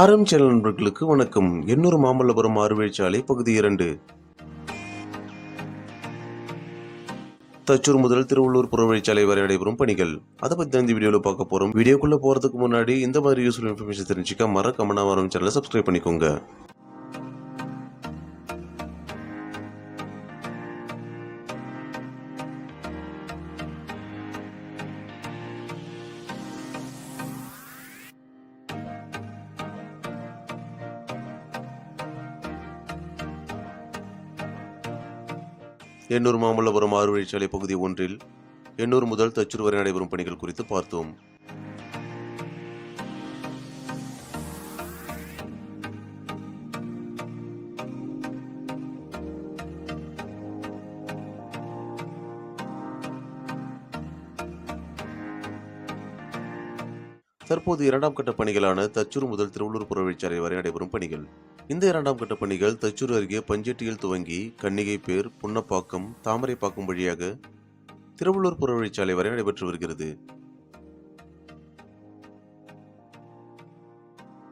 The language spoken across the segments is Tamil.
ஆரம் சேனல் நண்பர்களுக்கு வணக்கம். எண்ணூர் மாமல்லபுரம் ஆறுவழிச்சாலை பகுதி இரண்டு. தச்சூர் முதல் திருவள்ளூர் புறவழிச்சாலை வரை நடைபெறும் பணிகள். அதை பற்றி இந்த வீடியோவில் பார்க்க போகிறோம் வீடியோக்குள்ளே போகிறதுக்கு முன்னாடி இந்த மாதிரி யூஸ்ஃபுல் இன்ஃபர்மேஷன் தெரிஞ்சுக்க மறக்காம வரும் சேனலை சப்ஸ்கிரைப் பண்ணிக்கோங்க. எண்ணூர் மாமல்லபுரம் ஆறுவழிச்சாலை பகுதி ஒன்றில் எண்ணூர் முதல் தச்சூர் வரை நடைபெறும் பணிகள் குறித்து பார்த்தோம். தற்போது இரண்டாம் கட்ட பணிகளான தச்சூர் முதல் திருவள்ளூர் புறவழிச்சாலை வரை நடைபெறும் பணிகள். இந்த இரண்டாம் கட்ட பணிகள் தச்சூர் அருகே பஞ்செட்டியில் துவங்கி கன்னிகை பேர் புன்னப்பாக்கம் தாமரைப்பாக்கம் வழியாக திருவள்ளூர் புறவழிச்சாலை வரை நடைபெற்று வருகிறது.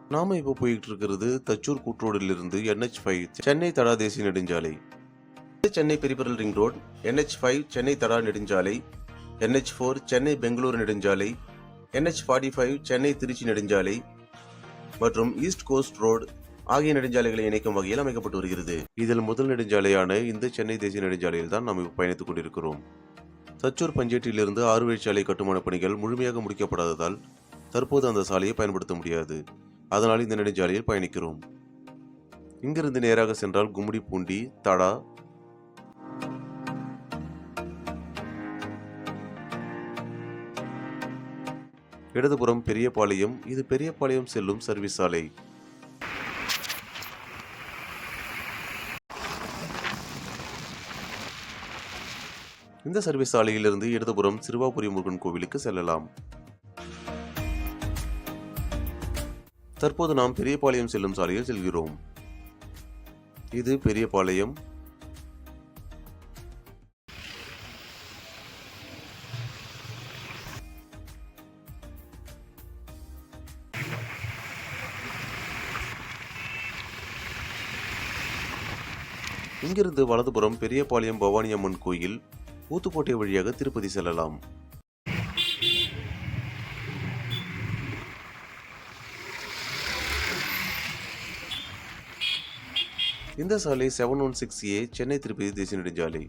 நாம இப்போ போயிட்டு இருக்கிறது தச்சூர் கூட்ரோடில் என்ஹெச் ஃபைவ் சென்னை தடா தேசிய நெடுஞ்சாலை. Chennai peripheral ring road NH five Chennai Tada நெடுஞ்சாலை என்ஹெச் ஃபோர் சென்னை பெங்களூர் நெடுஞ்சாலை NH forty five Chennai Tiruchi நெடுஞ்சாலை மற்றும் ஈஸ்ட் கோஸ்ட் ரோடு ஆகிய நெடுஞ்சாலைகளை இணைக்கும் வகையில் அமைக்கப்பட்டு வருகிறது. இதில் முதல் நெடுஞ்சாலையான இந்த சென்னை தேசிய நெடுஞ்சாலையில் தான் நாம் பயணித்துக் கொண்டிருக்கிறோம். தச்சூர் பஞ்சேட்டிலிருந்து ஆறு வழிச்சாலை கட்டுமான பணிகள் முழுமையாக முடிக்கப்படாததால் தற்போது அந்த சாலையை பயன்படுத்த முடியாது. அதனால் இந்த நெடுஞ்சாலையில் பயணிக்கிறோம். இங்கிருந்து நேராக சென்றால் கும்மிடி பூண்டி தடா இடதுபுறம் பெரியபாளையம் இது பெரியபாளையம் செல்லும் சர்வீஸ் சாலை. இந்த சர்வீஸ் சாலையிலிருந்து இடதுபுறம் சிறுவாபுரி முருகன் கோவிலுக்கு செல்லலாம். தற்போது நாம் பெரியபாளையம் செல்லும் சாலையில் செல்கிறோம். இது பெரியபாளையம் இங்கிருந்து வலதுபுறம் பெரியபாளையம் பவானி அம்மன் கோயில் ஊத்துக்கோட்டை வழியாக திருப்பதி செல்லலாம்? இந்த சாலை seven one six A Chennai Tirupati தேசிய நெடுஞ்சாலை.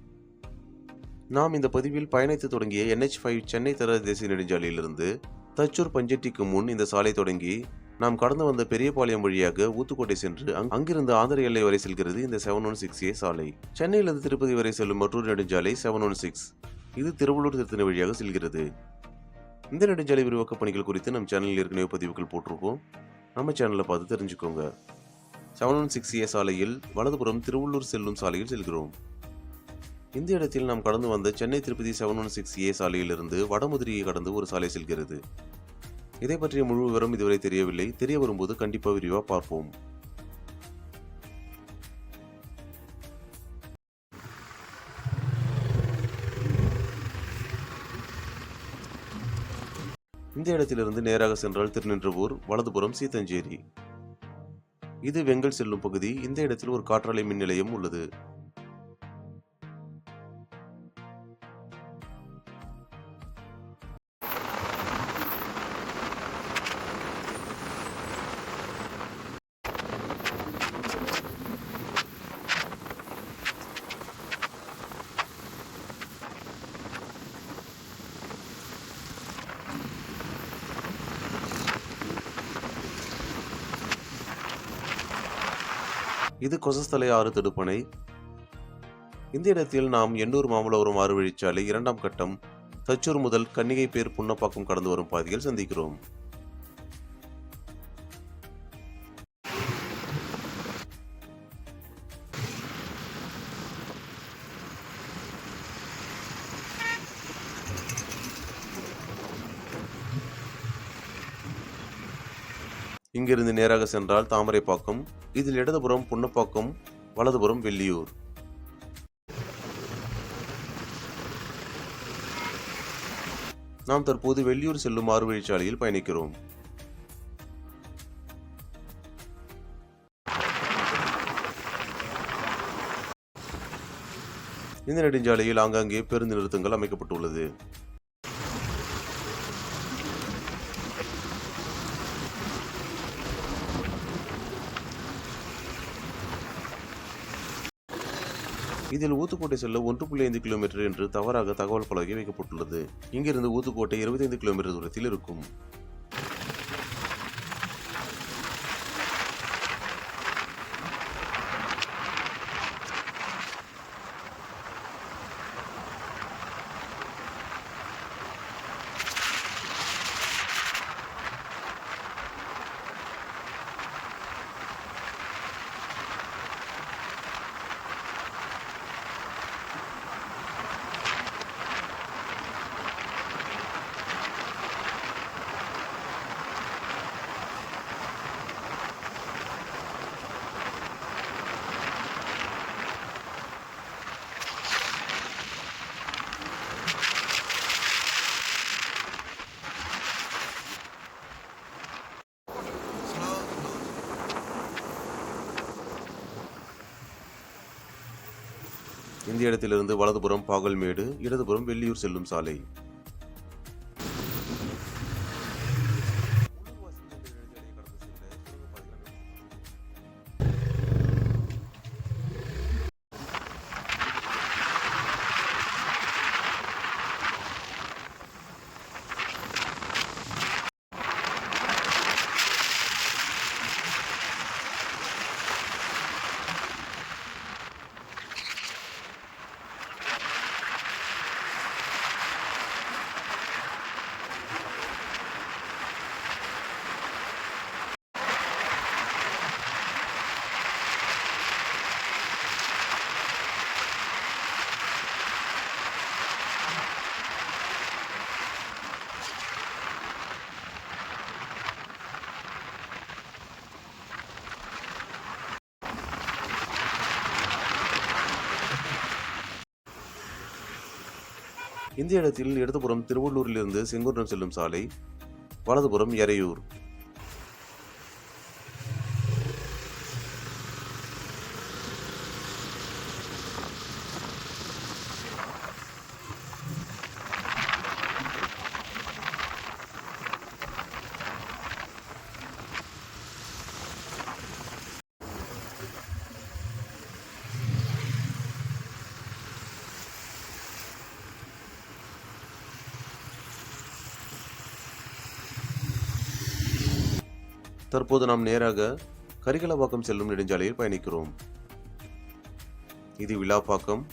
நாம் இந்த பதிவில் பயணித்து தொடங்கிய என்ஹெச் ஃபைவ் சென்னை தர தேசிய நெடுஞ்சாலையிலிருந்து தச்சூர் பஞ்செட்டிக்கு முன் இந்த சாலை தொடங்கி நாம் கடந்து வந்த பெரியபாளையம் வழியாக ஊத்துக்கோட்டை சென்று அங்கிருந்து ஆந்திர எல்லை வரை செல்கிறது இந்த செவன் ஒன் சிக்ஸ் ஏ சாலை. சென்னையிலிருந்து திருப்பதி வரை செல்லும் மற்றொரு நெடுஞ்சாலை செவன் ஒன் சிக்ஸ் இது திருவள்ளூர் திருத்தணி வழியாக செல்கிறது. இந்த நெடுஞ்சாலை விரிவாக்க பணிகள் குறித்து நம் சேனலில் ஏற்கனவே பதிவுகள் போட்டிருக்கோம். நம்ம சேனலை பார்த்து தெரிஞ்சுக்கோங்க. செவன் ஒன் சிக்ஸ் ஏ சாலையில் வலதுபுறம் திருவள்ளூர் செல்லும் சாலையில் செல்கிறோம். இந்த இடத்தில் நாம் கடந்து வந்த Chennai Tirupati seven one six A சாலையிலிருந்து வடமுதிரியை கடந்து ஒரு சாலை செல்கிறது. இதை பற்றிய முழு விவரம் இதுவரை தெரியவில்லை. தெரிய வரும்போது கண்டிப்பாக விரிவாக பார்ப்போம். இந்த இடத்திலிருந்து நேராக சென்றால் திருநின்றவூர் வலதுபுறம் சீத்தஞ்சேரி. இது வெங்கல் செல்லும் பகுதி. இந்த இடத்தில் ஒரு காற்றாலை மின் நிலையம் உள்ளது. இது கொசஸ்தலை ஆறு தடுப்பணை. இந்த இடத்தில் நாம் எண்ணூர் மாமல்லபுரம் ஆறு வழிச்சாலை இரண்டாம் கட்டம் தச்சூர் முதல் கன்னிகை பேர் புன்னப்பாக்கம் கடந்து வரும் பாதையில் சந்திக்கிறோம். இங்கிருந்து நேராக சென்றால் தாமரைப்பாக்கம் இதில் இடதுபுறம் புன்னப்பாக்கம் வலதுபுறம் வெள்ளியூர். நாம் தற்போது வெள்ளியூர் செல்லும் மாறுவழிச்சாலையில் பயணிக்கிறோம். இந்த நெடுஞ்சாலையில் ஆங்காங்கே பேருந்து நிறுத்தங்கள் அமைக்கப்பட்டுள்ளது. இதில் ஊத்துக்கோட்டை செல்ல ஒன்று புள்ளி ஐந்து கிலோமீட்டர் என்று தவறாக தகவல் பலகை வைக்கப்பட்டுள்ளது. இங்கிருந்து ஊத்துக்கோட்டை இருபத்தைந்து கிலோமீட்டர் தூரத்தில் இருக்கும். இந்த இடத்திலிருந்து வலதுபுறம் பாகல்மேடு இடதுபுறம் வெள்ளியூர் செல்லும் சாலை. இந்த இடத்தில் இடதுபுறம் திருவள்ளூரிலிருந்து செங்குன்றம் செல்லும் சாலை வலதுபுறம் எறையூர். தற்போது நாம் நேராக கரிகலப்பாக்கம் செல்லும் நெடுஞ்சாலையில் பயணிக்கிறோம். இது விழாப்பாக்கம்.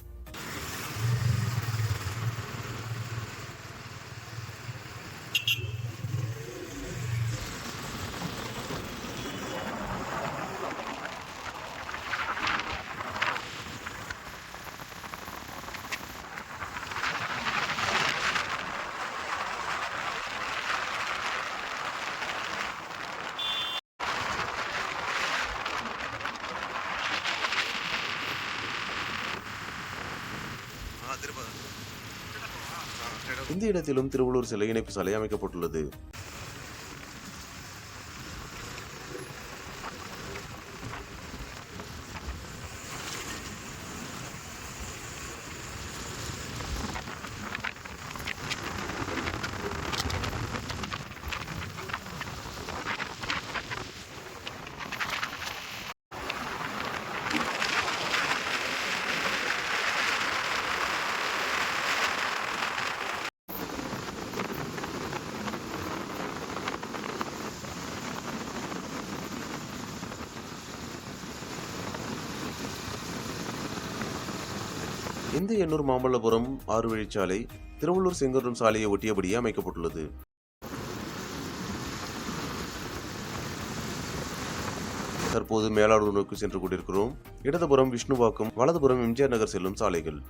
இந்த இடத்திலும் திருவள்ளூர் சிலை இணைப்பு சாலை அமைக்கப்பட்டுள்ளது? இந்த எண்ணூர் மாமல்லபுரம் ஆறு வழிச்சாலை திருவள்ளூர் செங்குன்றம் சாலையை ஒட்டியபடியே அமைக்கப்பட்டுள்ளது. தற்போது மேலாளூர் நோக்கி சென்று கொண்டிருக்கிறோம். இடதுபுறம் விஷ்ணுவாக்கம் வலதுபுறம் எம்ஜிஆர் நகர் செல்லும் சாலைகள்.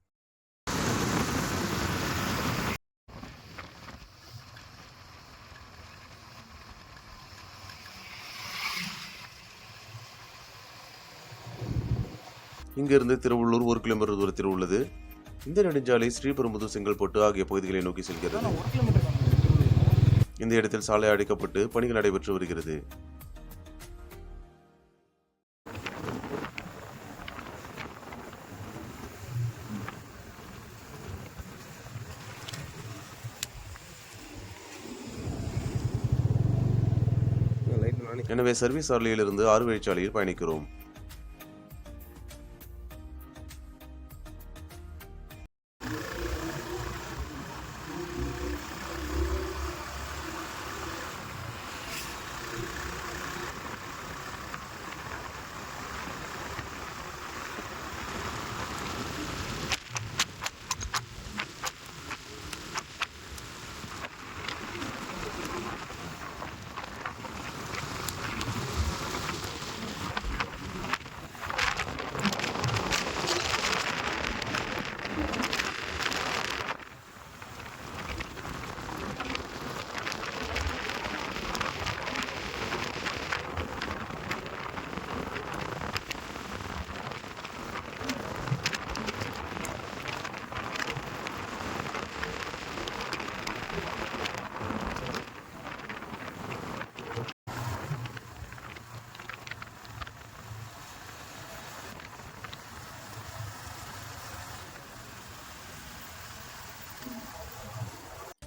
இங்கிருந்து திருவள்ளூர் ஒரு கிலோமீட்டர் தூரத்தில் உள்ளது. இந்த நெடுஞ்சாலை ஸ்ரீபெரும்புதூர் செங்கல்பட்டு ஆகிய பகுதிகளை நோக்கி செல்கிறது. இந்த இடத்தில் சாலை அடைக்கப்பட்டு பணிகள் நடைபெற்று வருகிறது. எனவே சர்வீஸ் சாலையிலிருந்து ஆறு வழிச்சாலையில் பயணிக்கிறோம்.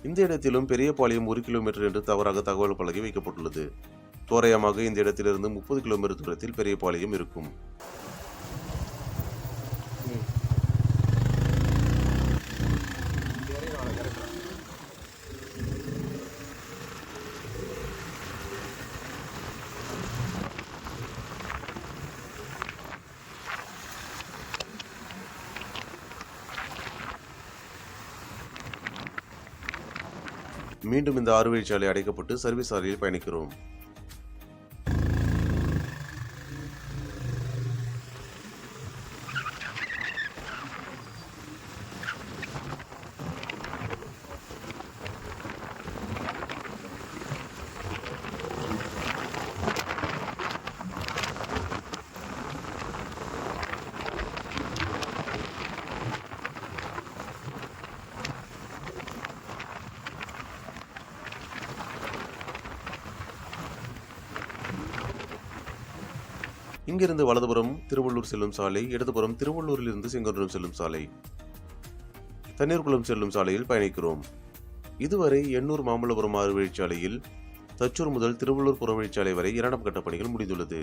இந்த இடத்திலும் பெரிய பாளையம் ஒரு கிலோமீட்டர் என்று தவறாக தகவல் பலகை வைக்கப்பட்டுள்ளது. தோராயமாக இந்த இடத்திலிருந்து முப்பது கிலோமீட்டர் தூரத்தில் பெரிய பாளையம் இருக்கும். மீண்டும் இந்த ஆறுவழிச்சாலை அடைக்கப்பட்டு சர்வீஸ் சாலையில் பயணிக்கிறோம். இங்கிருந்து வலதுபுறம் திருவள்ளூர் செல்லும் சாலை இடதுபுறம் திருவள்ளூரிலிருந்து செங்கோன்றம் செல்லும் சாலை. தண்ணீர்குளம் செல்லும் சாலையில் பயணிக்கிறோம். இதுவரை எண்ணூர் மாமல்லபுரம் ஆறு வழிச்சாலையில் தச்சூர் முதல் திருவள்ளூர் புறவழிச்சாலை வரை இரண்டாம் கட்ட பணிகள் முடிந்துள்ளது.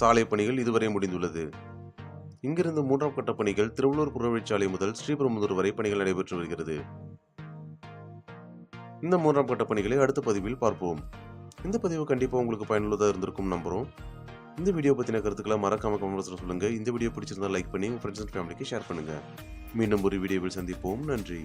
சாலை பணிகள் இதுவரை முடிந்துள்ளது. இங்கிருந்து மூன்றாம் கட்ட பணிகள் திருவள்ளூர் புறவழிச்சாலை முதல் ஸ்ரீபெரும்புதூர் வரை பணிகள் நடைபெற்று வருகிறது. இந்த மூன்றாம் கட்ட பணிகளை அடுத்த பதிவில் பார்ப்போம். இந்த பதிவு கண்டிப்பாக உங்களுக்கு பயனுள்ளதாக இருந்திருக்கும் நம்புகிறோம் இந்த வீடியோ பற்றின கருத்துக்களை மறக்காம கமெண்ட்ஸில் சொல்லுங்கள் இந்த வீடியோ பிடிச்சிருந்தா லைக் பண்ணி உங்கள் ஃப்ரெண்ட்ஸ் அண்ட் ஃபேமிலிக்கு ஷேர் பண்ணுங்கள் மீண்டும் ஒரு வீடியோவில் சந்திப்போம். நன்றி.